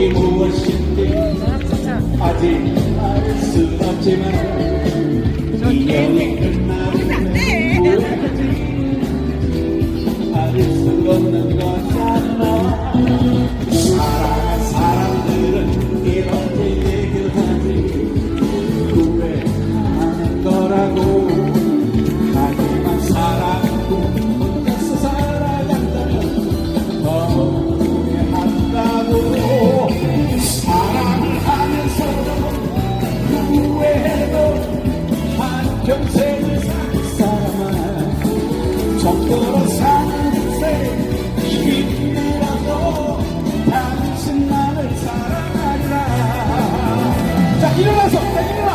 이게 무엇인지 아직 네. 알수 없지만 인연이 끝나는 내 아닐 수 없는 것 일어나서 자, 일어나.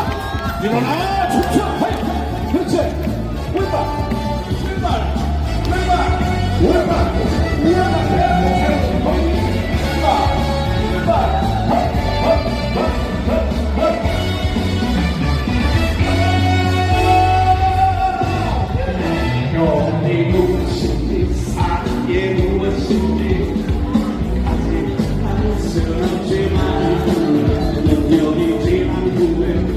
일어나. 하이 그렇지. 오른발 오른발. 오른발. 오른발. 여기 지만구에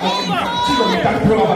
아, 지금 딱 들어가 봐.